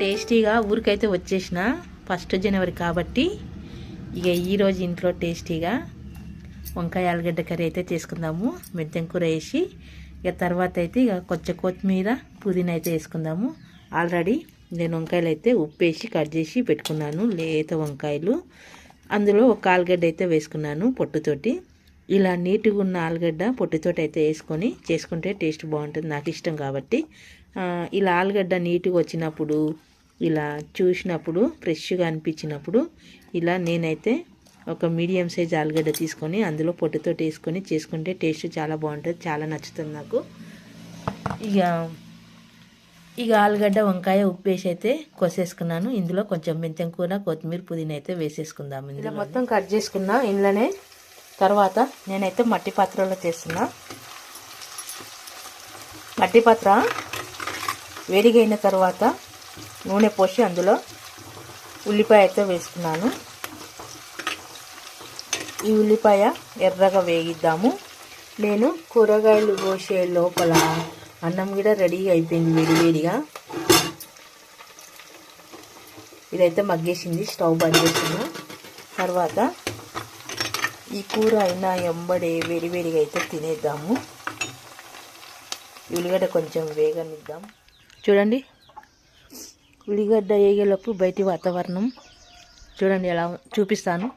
టేస్టీగా ఊరికైతే వచ్చేసిన ఫస్ట్ జనవరి కాబట్టి ఇక ఈరోజు ఇంట్లో టేస్టీగా వంకాయ ఆలుగడ్డ కర్రీ అయితే చేసుకుందాము. మెంతెం కూర వేసి ఇక తర్వాత అయితే ఇక కొంచెం కొత్తిమీర పుదీనా అయితే వేసుకుందాము. ఆల్రెడీ నేను వంకాయలు అయితే ఉప్పు వేసి కట్ చేసి పెట్టుకున్నాను లేత వంకాయలు. అందులో ఒక ఆలుగడ్డ అయితే వేసుకున్నాను పొట్టుతోటి. ఇలా నీట్గా ఉన్న ఆలుగడ్డ పొట్టుతోటి అయితే వేసుకొని చేసుకుంటే టేస్ట్ బాగుంటుంది. నాకు ఇష్టం కాబట్టి ఇలా ఆలుగడ్డ నీట్గా వచ్చినప్పుడు ఇలా చూసినప్పుడు ఫ్రెష్గా అనిపించినప్పుడు ఇలా నేనైతే ఒక మీడియం సైజ్ ఆలుగడ్డ తీసుకొని అందులో పొట్టుతో వేసుకొని చేసుకుంటే టేస్ట్ చాలా బాగుంటుంది చాలా నచ్చుతుంది నాకు. ఇక ఇక ఆలుగడ్డ వంకాయ ఉప్పు వేసి అయితే కోసేసుకున్నాను. ఇందులో కొంచెం మెంతం కూర కొత్తిమీర పుదీనా అయితే వేసేసుకుందాం ఇలా మొత్తం కట్ చేసుకున్నా ఇంట్లోనే తర్వాత నేనైతే మట్టి పాత్రలో చేస్తున్నా. మట్టి పాత్ర వేడిగైన తర్వాత నూనె పోసి అందులో ఉల్లిపాయ అయితే వేసుకున్నాను. ఈ ఉల్లిపాయ ఎర్రగా వేగిద్దాము. నేను కూరగాయలు కోసే లోపల అన్నం కూడా రెడీ అయిపోయింది వేడివేడిగా ఇదైతే మగ్గేసింది స్టవ్ బంద్ చేసిన తర్వాత ఈ కూర అయినా ఎంబడే వేడివేడిగా అయితే తినేద్దాము. ఉల్లిగడ్డ కొంచెం వేగనిద్దాం. చూడండి. ఉల్లిగడ్డ ఏగేలోపు బయటి వాతావరణం. చూడండి ఎలా చూపిస్తాను.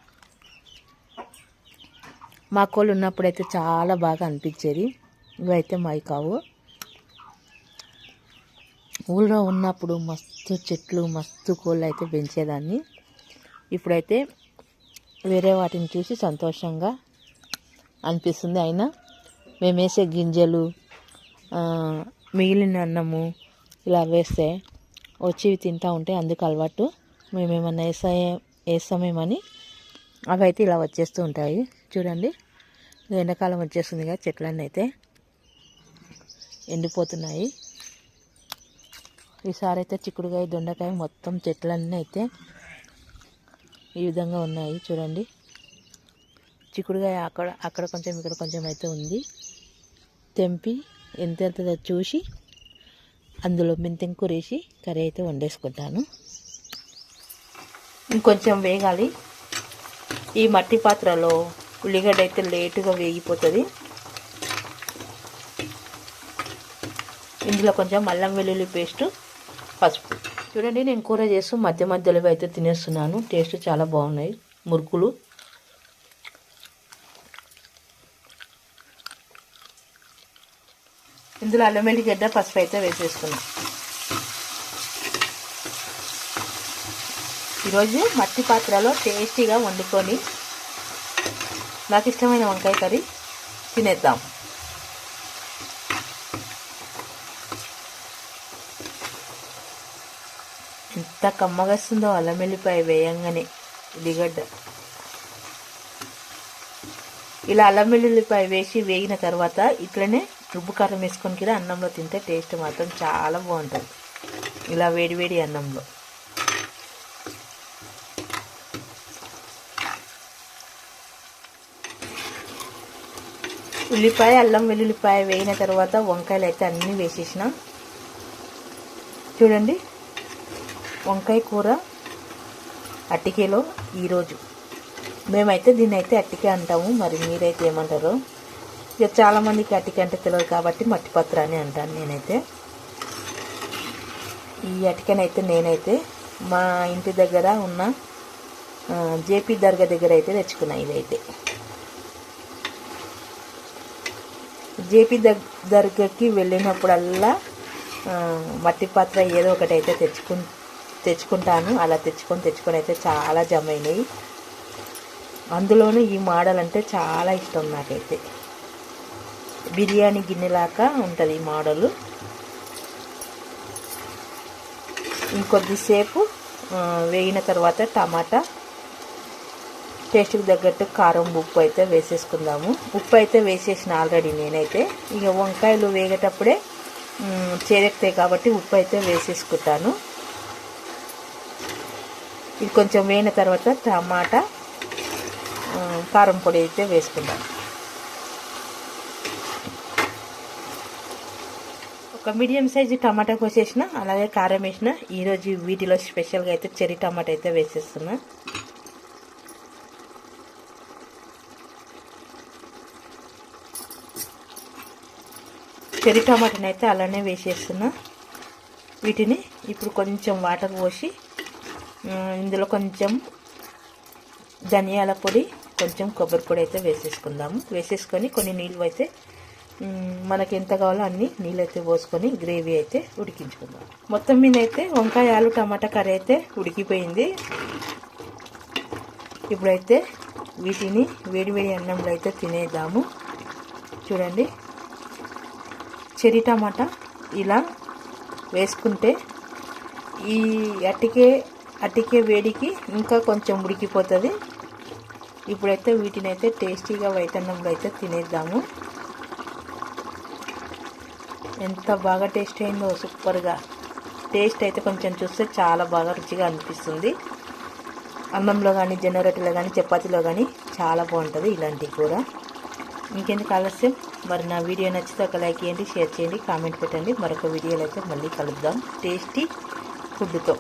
మా కోళ్ళు ఉన్నప్పుడైతే చాలా బాగా అనిపించేది. ఇవైతే మావి కావు. ఊళ్ళో ఉన్నప్పుడు మస్తు చెట్లు మస్తు కోళ్ళు అయితే పెంచేదాన్ని. ఇప్పుడైతే వేరే వాటిని చూసి సంతోషంగా అనిపిస్తుంది అయినా. మేము వేసే గింజలు మిగిలిన అన్నము ఇలా వేస్తే వచ్చి తింటూ ఉంటే అందుకు అలవాటు. మేమేమన్నా వేసా వేస్తామేమని అవి అయితే ఇలా వచ్చేస్తూ ఉంటాయి. చూడండి ఎండాకాలం వచ్చేస్తుంది కదా చెట్లన్నీ అయితే ఎండిపోతున్నాయి. ఈసారి అయితే చిక్కుడుకాయ దొండకాయ మొత్తం చెట్లన్నీ అయితే ఈ విధంగా ఉన్నాయి. చూడండి చిక్కుడుకాయ అక్కడ అక్కడ కొంచెం ఇక్కడ కొంచెం అయితే ఉంది. తెంపి ఎంత చూసి అందులో మెంతింకూరేసి కర్రీ అయితే వండేసుకుంటాను. ఇంకొంచెం వేగాలి. ఈ మట్టి పాత్రలో ఉల్లిగడ్డ అయితే లేటుగా వేగిపోతుంది. ఇందులో కొంచెం అల్లం వెల్లుల్లి పేస్ట్ పసుపు. చూడండి నేను కూర చేస్తూ మధ్య మధ్యలో అయితే తినేస్తున్నాను. టేస్ట్ చాలా బాగున్నాయి. మురుకులు ఇందులో అల్లం వెల్లిగడ్డ పసుపు అయితే వేసేసుకున్నాం. ఈరోజు మట్టి పాత్రలో టేస్టీగా వండుకొని నాకు ఇష్టమైన వంకాయ కర్రీ తినేద్దాం. ఎంత కమ్మగస్తుందో అల్లం వెల్లిపాయ వేయంగానే ఉల్లిగడ్డ. ఇలా అల్లం వెల్లుల్లిపాయ వేసి వేగిన తర్వాత ఇట్లనే ఉప్పు కారం వేసుకొని కూడా అన్నంలో తింటే టేస్ట్ మాత్రం చాలా బాగుంటుంది. ఇలా వేడివేడి అన్నంలో. ఉల్లిపాయ అల్లం వెల్లుల్లిపాయ వేయిన తర్వాత వంకాయలు అయితే అన్నీ వేసేసిన. చూడండి వంకాయ కూర అట్టికేలో ఈరోజు. మేమైతే దీన్ని అయితే అట్టికే అంటాము. మరి మీరైతే ఏమంటారో? ఇక చాలామందికి అటిక అంటే తెలియదు కాబట్టి మట్టి పత్ర అని అంటాను నేనైతే. ఈ అటికనైతే నేనైతే మా ఇంటి దగ్గర ఉన్న జేపీ దర్గా దగ్గర అయితే తెచ్చుకున్నా ఇదైతే. జేపీ దర్గాకి వెళ్ళినప్పుడల్లా మట్టి పాత్ర ఏదో ఒకటి అయితే తెచ్చుకు తెచ్చుకుంటాను. అలా తెచ్చుకొని తెచ్చుకొని అయితే చాలా జమ అయినాయి. అందులోనూ ఈ మోడల్ అంటే చాలా ఇష్టం నాకైతే. బిర్యానీ గిన్నెలాగా ఉంటుంది ఈ మోడలు. ఇంకొద్దిసేపు వేగిన తర్వాత టమాటా. టేస్ట్కి తగ్గట్టు కారం ఉప్పు అయితే వేసేసుకుందాము. ఉప్పు అయితే వేసేసిన ఆల్రెడీ నేనైతే. ఇక వంకాయలు వేగేటప్పుడే చేరెక్తాయి కాబట్టి ఉప్పు అయితే వేసేసుకుంటాను. ఇది కొంచెం వేగిన తర్వాత టమాటా కారం పొడి అయితే వేసుకుందాం. ఒక మీడియం సైజు టమాటా కోసేసిన అలాగే కారం వేసిన. ఈరోజు వీటిలో స్పెషల్గా అయితే చెర్రీ టమాటా అయితే వేసేస్తున్నా. చెర్రీ టమాటాని అయితే అలానే వేసేస్తున్నా. వీటిని ఇప్పుడు కొంచెం వాటర్ పోసి ఇందులో కొంచెం ధనియాల పొడి కొంచెం కొబ్బరి పొడి అయితే వేసేసుకుందాము. వేసేసుకొని కొన్ని నీళ్ళు అయితే మనకి ఎంత కావాలో అన్ని నీళ్ళైతే పోసుకొని గ్రేవీ అయితే ఉడికించుకుందాం. మొత్తం మీద అయితే వంకాయ ఆలు టమాటా కర్రీ అయితే ఉడికిపోయింది. ఇప్పుడైతే వీటిని వేడివేడి అన్నంలో అయితే తినేద్దాము. చూడండి. చెరి టమాటా ఇలా వేసుకుంటే ఈ అటికే అటికే వేడికి ఇంకా కొంచెం ఉడికిపోతుంది. ఇప్పుడైతే వీటిని అయితే టేస్టీగా వైతన్నంలో అయితే తినేద్దాము. ఎంత బాగా టేస్ట్ అయిందో సూపర్గా. టేస్ట్ అయితే కొంచెం చూస్తే చాలా బాగా రుచిగా అనిపిస్తుంది. అన్నంలో కానీ జొన్న రొట్టెలో కానీ చపాతీలో కానీ చాలా బాగుంటుంది ఇలాంటి కూర. ఇంకెందుకు ఆలస్యం? మరి నా వీడియో నచ్చితే ఒక లైక్ చేయండి షేర్ చేయండి కామెంట్ పెట్టండి. మరొక వీడియోలో అయితే మళ్ళీ కలుద్దాం. టేస్టీ ఫుడ్తో